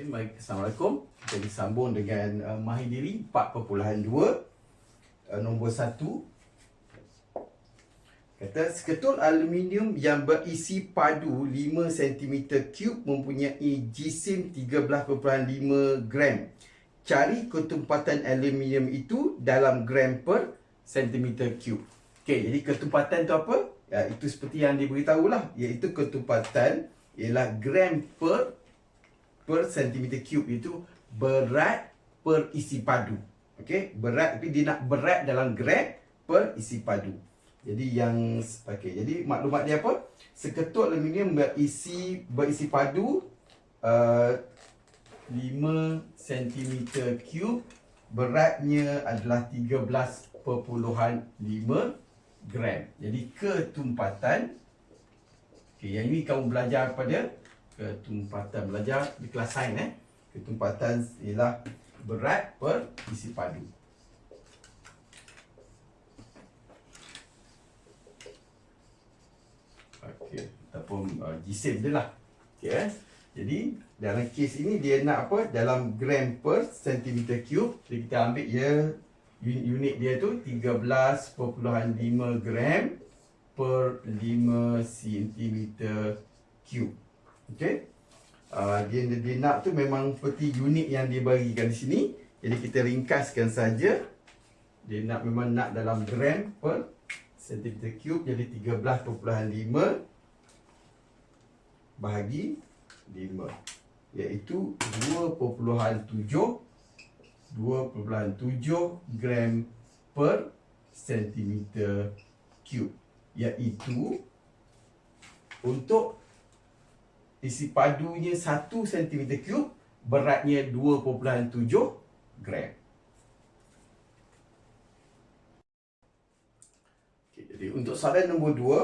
Okay, baik. Assalamualaikum. Kita disambung dengan uh, Mahidiri 4.2 uh, nombor 1. Kata seketul aluminium yang berisi padu 5 cm cube mempunyai jisim 13.5 gram. Cari ketumpatan aluminium itu dalam gram per cm cube. Okey, jadi ketumpatan tu apa? Ya, itu seperti yang diberitahu lah. Iaitu ketumpatan ialah gram per per centimeter cube itu berat per isi padu. Okey, berat tapi dia nak berat dalam gram per isi padu. Jadi yang okey, jadi maklumat dia apa? Seketul aluminium berisi berisi padu uh, 5 cm cube beratnya adalah 13.5 gram. Jadi ketumpatan okey, yang ini kamu belajar pada ketumpatan belajar di kelas sains eh. Ketumpatan ialah berat per isi padu. Okey, ataupun uh, jisim dia lah. Okey eh. Jadi dalam kes ini dia nak apa? Dalam gram per centimeter cube. Jadi kita ambil ya unit, dia tu 13.5 gram per 5 centimeter cube. Okey. Uh, dia, dia nak tu memang seperti unit yang dia bagikan di sini. Jadi kita ringkaskan saja. Dia nak memang nak dalam gram per centimeter cube jadi 13.5 bahagi 5 iaitu 2.7 2.7 gram per centimeter cube iaitu untuk isi padunya 1 cm cube beratnya 2.7 gram. Jadi untuk soalan nombor dua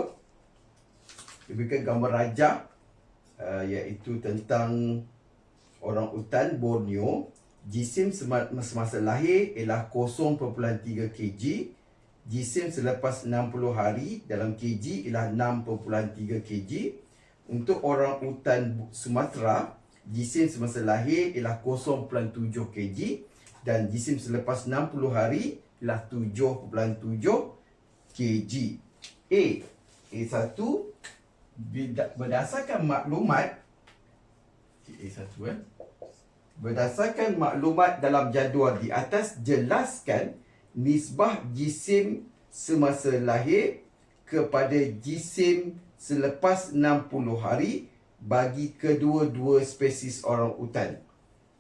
Diberikan gambar rajah uh, Iaitu tentang Orang utan Borneo. Jisim semasa lahir ialah 0.3 kg. Jisim selepas 60 hari dalam kg ialah 6.3 kg Untuk orang utan Sumatera Jisim semasa lahir ialah 0.7 kg Dan jisim selepas 60 hari ialah 7.7 kg. A. A1 berdasarkan maklumat A1 eh. Berdasarkan maklumat dalam jadual di atas jelaskan nisbah jisim semasa lahir kepada jisim selepas 60 hari bagi kedua-dua spesies orang utan.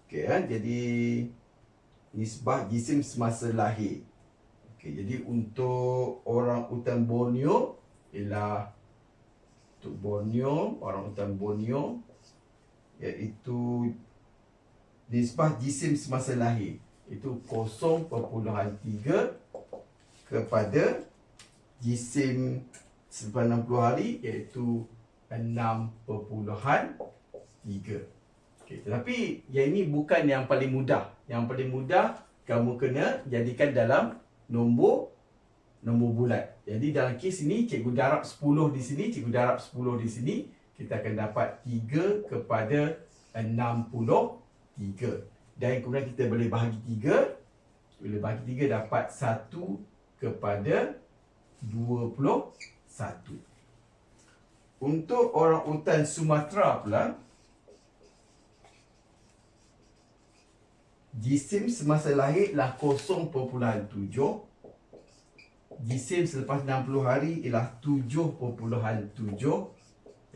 Okey eh? jadi nisbah jisim semasa lahir. Okay, jadi untuk orang hutan Borneo ialah untuk Borneo, orang hutan Borneo iaitu nisbah jisim semasa lahir itu 0.3 kepada jisim selepas 60 hari iaitu 6.3 okay, tetapi yang ini bukan yang paling mudah yang paling mudah kamu kena jadikan dalam nombor nombor bulat. Jadi dalam kes ini cikgu darab 10 di sini, cikgu darab 10 di sini, kita akan dapat 3 kepada 63. Dan kemudian kita boleh bahagi 3. Boleh bahagi 3 dapat 1 kepada 21. Untuk orang utan Sumatera pula, Jisim semasa lahir ialah 0.7 Jisim selepas 60 hari ialah 7.7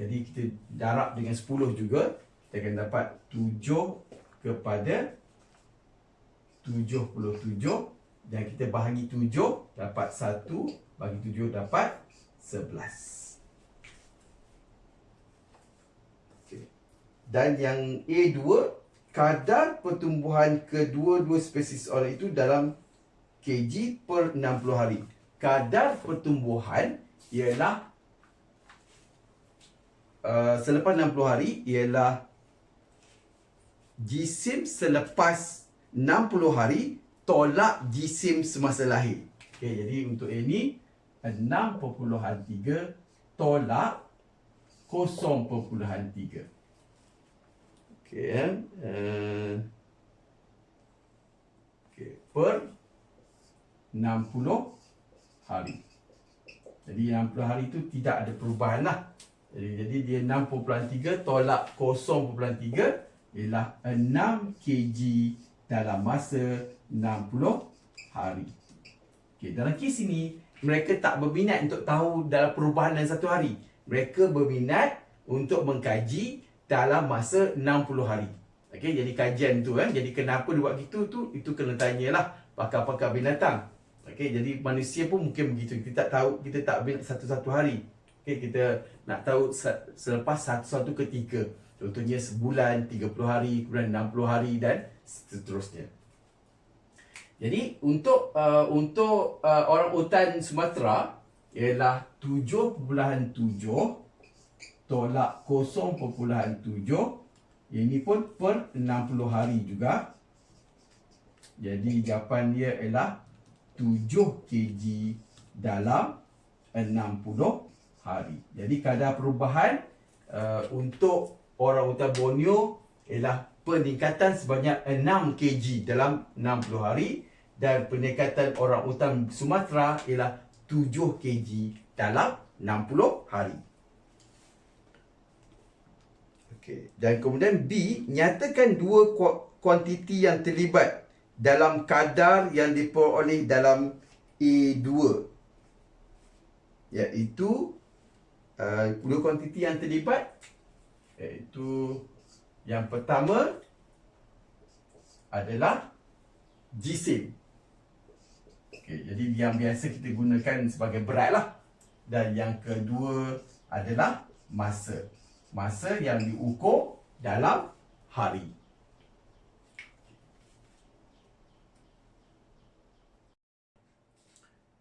Jadi kita darab dengan 10 juga Kita akan dapat 7 kepada 77 Dan kita bahagi 7 Dapat 1 Bagi 7 dapat 11 Dan yang A2 kadar pertumbuhan kedua-dua spesies orang itu dalam kg per 60 hari. Kadar pertumbuhan ialah uh, selepas 60 hari ialah jisim selepas 60 hari tolak jisim semasa lahir. Okay, jadi untuk ini 6.3 tolak 0.3. Okey ya. Uh, Okey, per 60 hari. Jadi 60 hari itu tidak ada perubahan lah. Jadi, jadi dia 6.3 tolak 0.3 ialah 6 kg dalam masa 60 hari. Okey, dalam kes ini mereka tak berminat untuk tahu dalam perubahan dalam satu hari. Mereka berminat untuk mengkaji dalam masa 60 hari. Okey, jadi kajian tu kan. Jadi kenapa dia buat gitu tu itu kena tanyalah pakar-pakar binatang. Okey, jadi manusia pun mungkin begitu. Kita tak tahu, kita tak minat satu-satu hari. Okey, kita nak tahu selepas satu-satu ketika. Contohnya sebulan, 30 hari, kemudian 60 hari dan seterusnya. Jadi untuk uh, untuk uh, orang utan Sumatera ialah 7.7 tolak 0.7 ini pun per 60 hari juga. Jadi jawapan dia ialah 7 kg dalam 60 hari. Jadi kadar perubahan uh, untuk orang utan Borneo ialah peningkatan sebanyak 6 kg dalam 60 hari dan peningkatan orang utan Sumatera ialah 7 kg dalam 60 hari. Okey, dan kemudian B nyatakan dua kuantiti yang terlibat dalam kadar yang diperoleh dalam A2 iaitu uh, dua kuantiti yang terlibat iaitu yang pertama adalah jisim Okay, jadi yang biasa kita gunakan sebagai berat lah. Dan yang kedua adalah masa. Masa yang diukur dalam hari.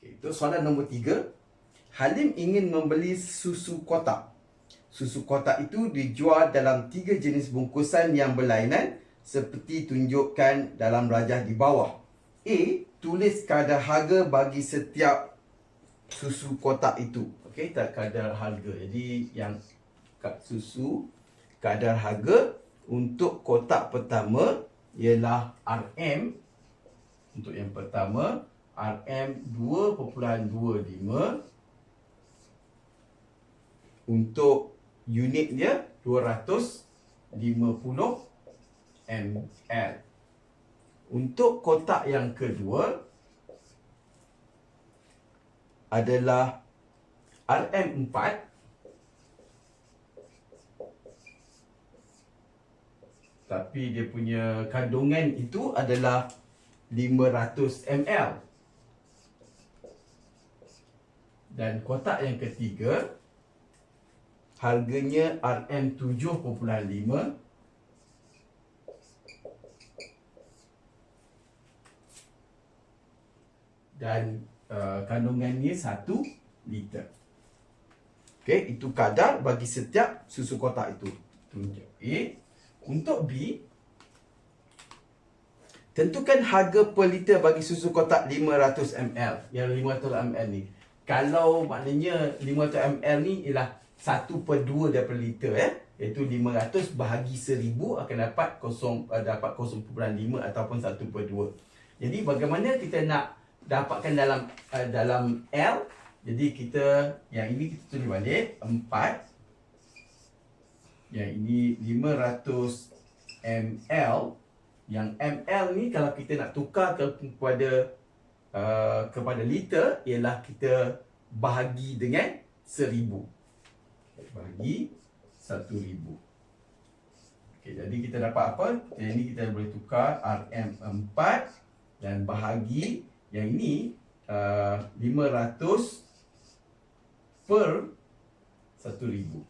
Okay, itu soalan nombor tiga. Halim ingin membeli susu kotak. Susu kotak itu dijual dalam tiga jenis bungkusan yang berlainan seperti tunjukkan dalam rajah di bawah. A tulis kadar harga bagi setiap susu kotak itu. Okey, tak kadar harga. Jadi yang susu kadar harga untuk kotak pertama ialah RM untuk yang pertama RM 2.25 untuk unit dia 250 ml. Untuk kotak yang kedua adalah RM4 tapi dia punya kandungan itu adalah 500 ml. Dan kotak yang ketiga harganya RM7.5 dan uh, kandungannya 1 liter. Okey, itu kadar bagi setiap susu kotak itu. Tunjuk A. Untuk B, tentukan harga per liter bagi susu kotak 500 ml. Yang 500 ml ni. Kalau maknanya 500 ml ni ialah 1 per 2 daripada liter ya. Iaitu 500 bahagi 1000 akan dapat 0, uh, dapat 0.5 ataupun 1 per 2. Jadi bagaimana kita nak dapatkan dalam uh, dalam L. Jadi kita yang ini kita tulis balik 4 yang ini 500 ml yang ml ni kalau kita nak tukar ke, kepada uh, kepada liter ialah kita bahagi dengan 1000 bahagi 1000 Okay, jadi kita dapat apa? Jadi ini kita boleh tukar RM4 dan bahagi yang ini uh, 500 per 1000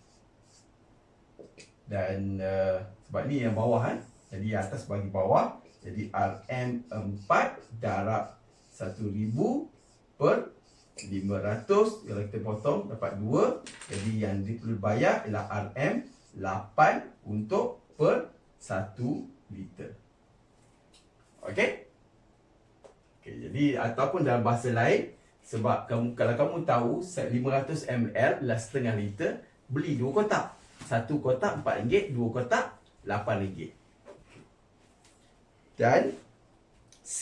dan uh, sebab ni yang bawah kan jadi atas bagi bawah jadi RM4 darab 1000 per 500 kalau kita potong dapat 2 jadi yang perlu bayar ialah RM8 untuk per 1 liter. Okey Okay, jadi ataupun dalam bahasa lain sebab kamu kalau kamu tahu 500 ml adalah setengah liter, beli dua kotak. Satu kotak RM4, dua kotak RM8. Dan C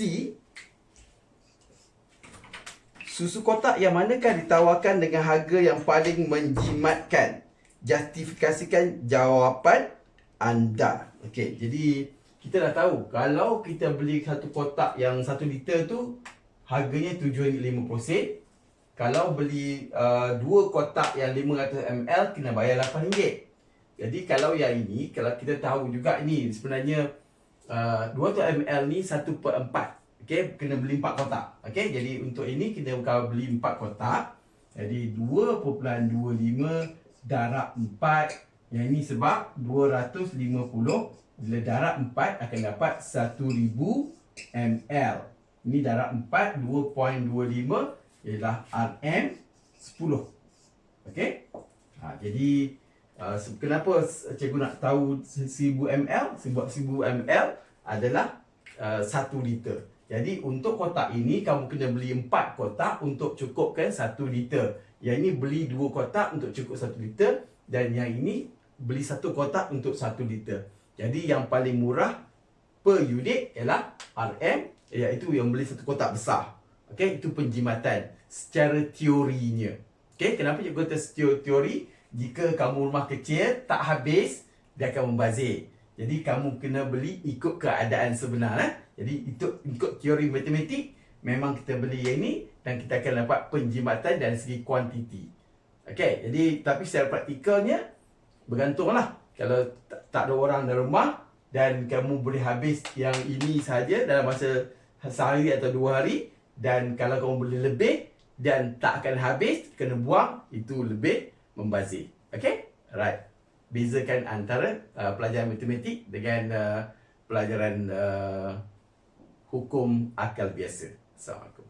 Susu kotak yang manakah ditawarkan dengan harga yang paling menjimatkan? Justifikasikan jawapan anda. Okey, jadi kita dah tahu kalau kita beli satu kotak yang satu liter tu harganya RM7.50 kalau beli uh, dua kotak yang 500 ml kena bayar RM8 jadi kalau yang ini kalau kita tahu juga ini sebenarnya uh, 200 ml ni 1 per 4 Okey, kena beli 4 kotak. Okey, jadi untuk ini kita akan beli 4 kotak. Jadi 2.25 darab 4. Yang ini sebab 250 bila darab 4 akan dapat 1000 ml. Ini darab 4 2.25 ialah RM 10. Okey? Ha, jadi uh, kenapa cikgu nak tahu 1000 ml? Sebab 1000 ml adalah uh, 1 liter. Jadi untuk kotak ini kamu kena beli 4 kotak untuk cukupkan 1 liter. Yang ini beli 2 kotak untuk cukup 1 liter dan yang ini beli 1 kotak untuk 1 liter. Jadi yang paling murah per unit ialah RM iaitu yang beli satu kotak besar. Okey, itu penjimatan secara teorinya. Okey, kenapa cikgu kata teori? Jika kamu rumah kecil tak habis dia akan membazir. Jadi kamu kena beli ikut keadaan sebenar eh. Jadi itu ikut teori matematik memang kita beli yang ini dan kita akan dapat penjimatan dari segi kuantiti. Okey, jadi tapi secara praktikalnya bergantunglah. Kalau tak, tak ada orang dalam rumah dan kamu boleh habis yang ini saja dalam masa sehari atau dua hari dan kalau kamu boleh lebih dan tak akan habis kena buang itu lebih membazir. Okey? Right. Bezakan antara uh, pelajaran matematik dengan uh, pelajaran uh, hukum akal biasa. Assalamualaikum.